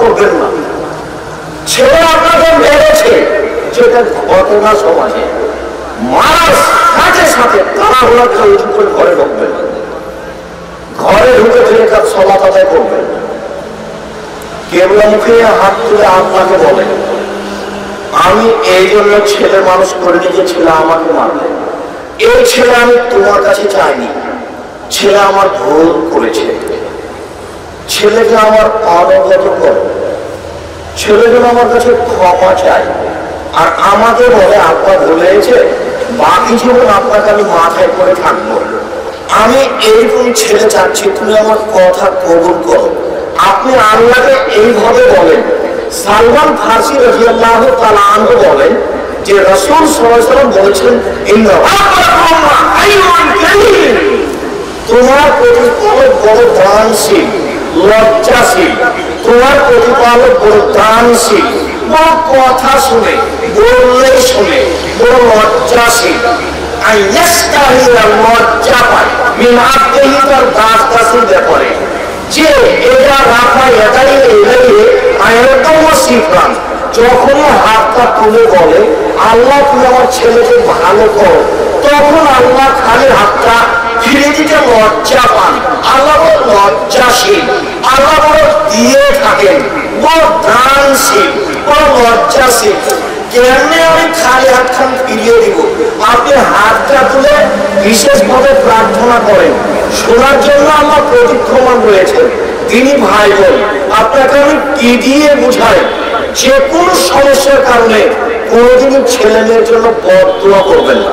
করবেন না। ছেলে আপনাকে মেরেছে যেটা ঘটনা সমাজে। মারার সাথে করে ঘরে ঢুকবেন ঘরে ঢুকে তার সমাজ আদায় করবেন কেবলা মুখে হাত তুলে আপনাকে বলে, আমি এই জন্য ছেলে মানুষ করে যে ছেলে আমাকে মারবে। এই ছেলে আমি তোমার কাছে চাইনি, ছেলে আমার ভুল করেছে। ছেলেকে আমার অনগত করো? ছেলে যেন আমার কাছে ক্ষমা চাই। আর আমাকে বলে আপনার ভুলে বাকি জীবন আপনাকে আমি মাথায় করে থাকব। আমি এইরকম ছেলে চাচ্ছি, তুমি আমার কথা কবুল করো। আপনি আল্লাহকে এইভাবে বলেন। সালমান ফার্সি রাজিয়াল্লাহ তাআলা আনহু বলেন যে, রসুল বলেছেন, ইন্না রাব্বাকুম হাইয়ুন কারীম। বড় দানশীল। লজ্জাশীল, তোমার প্রতিপালক বড় দানশীল। কথা শুনে বললেই শুনে, বড় লজ্জাশীল। ব্যাপারে। যে এটা রাখা এটাই এটাই আয়তম শিখলাম যখন হাতটা তুলে বলে, আল্লাহ তুমি আমার ছেলেকে ভালো করো। তখন আল্লাহ খালি হাতটা ফিরে দিতে লজ্জা পান আল্লাহ লজ্জাশীল আল্লাহ দিয়ে থাকেন। দানশীল। বড় লজ্জাশীল কেমনে আমি খালি হাতখান ফিরিয়ে দিব? আপনি হাতটা তুলে বিশেষভাবে প্রার্থনা করেন। শোনার জন্য আমার প্রতিক্ষমান রয়েছে। তিনি ভাই বোন, আপনাকে আমি কি দিয়ে বুঝাই? যে কোনো সমস্যার কারণে কোনোদিনই ছেলে মেয়ের জন্য পথ দোয়া করবেন না।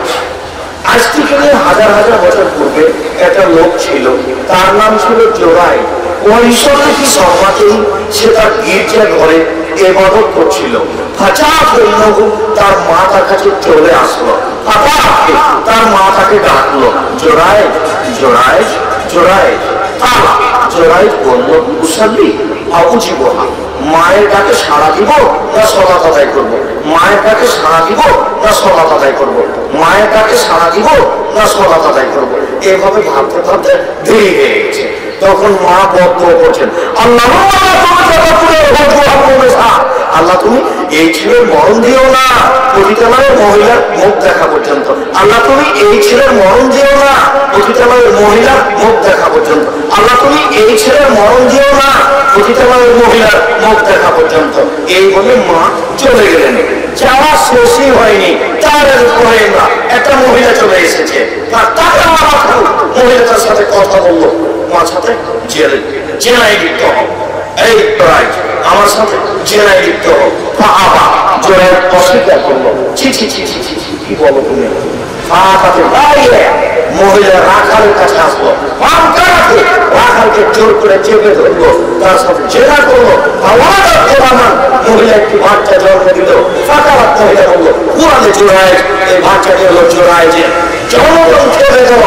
আজ থেকে হাজার হাজার বছর পূর্বে একটা লোক ছিল, তার নাম ছিল সম্মাতেই সে তার গির্জা ঘরে এবাদত করছিল। তার মা তার কাছে চলে আসলো। তার মা তাকে ডাকলো জোড়ায় জোড়ায় জোড়ায় তালা জোড়ায় বলল উসাল্লি অবুঝি বহা মায়ের ডাকে সাড়া দিব না সলাত আদায় করব? মায়ের ডাকে সাড়া দিব না আদায় করব। মায়ের ডাকে সাড়া দিব? না সলাত আদায় করব। এভাবে ভাবতে ভাবতে দেরি হয়ে গেছে। তখন মা বদ্ধ করছেন, আল্লাহ আল্লাহ তুমি এই ছেলের মরণ দিও না। পতিতালয়ের মহিলার মুখ দেখা পর্যন্ত। আল্লাহ, তুমি এই ছেলের মরণ দিও না। পতিতালয়ের মহিলার মুখ দেখা পর্যন্ত। আল্লাহ, তুমি এই ছেলের মরণ দিও না। পতিতালয়ের মহিলার মুখ দেখা পর্যন্ত। এই বলে মা চলে গেলেন। যাওয়া শেষই হয়নি। তার পরে না একটা মহিলা চলে এসেছে। তার তাকে আমার মহিলাটার সাথে কথা বলল। আমার সাথে জেলে জেনায় লিপ্ত এই প্রায়, আমার সাথে জেনায় লিপ্ত বাবা জোড়ায় অস্বীকার করল। ছি ছি ছি ছি ছি কি বলো তুমি? মহিলা কাছে আসলো। জোর করে চেপে ধরলো। তার সাথে জেনা করল। মহিলা একটি বাচ্চা জন্ম দিল। ফাঁকা বলল কোরআনে জোড়ায় এই বাচ্চাটি হলো জোড়ায় যে জনগণ খেলে গেল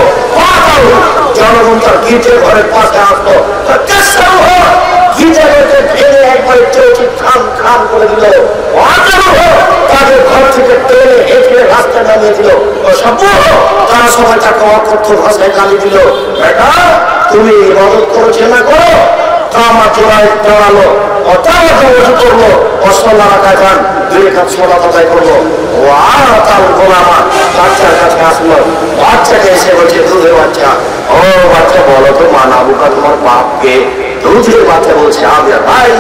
জনগণ তার গির্জের ঘরের পাশে আসলো। চেষ্টা গির্জা ঘরকে ঢেলে একবার চৌচিত খান করে তারা বেটা, তুমি ইবাদত করেছে না করো? তা আমার জোড়ায় দাঁড়াল। অতাল উঁচু করল অসল্লা রাখায় খান দুই কাজ সলা কথাই করল। ও আর তাল গোলামা বাচ্চার কাছে আসলো। বাচ্চাকে এসে বলছে, দুধের বাচ্চা। ও বাচ্চা, বলো তো, মা নাবুকা তোমার বাপকে? দুধের বাচ্চা বলছে, আমি ভাই,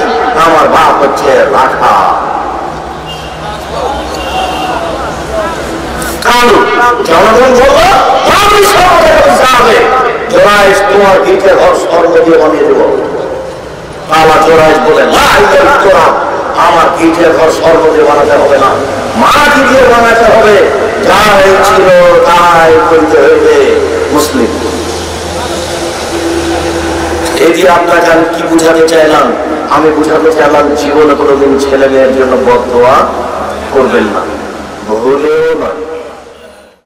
আমার বাপ হচ্ছে রাখা। কালু, জনগণ বলল তোমার গীতে ঘর স্বর্ণ দিয়ে বানিয়ে দেবো। বাবা জোড়াইশ বলে আমার ঘর বানাতে হবে না, মাটি দিয়ে বানাতে হবে। তাই হইবে, মুসলিম। যে আপনাকে আমি কি বুঝাতে চাইলাম? আমি বুঝাতে চাইলাম, জীবনে কোনোদিন ছেলে মেয়ের জন্য বদোয়া করবেন না। ভুলেও নয়।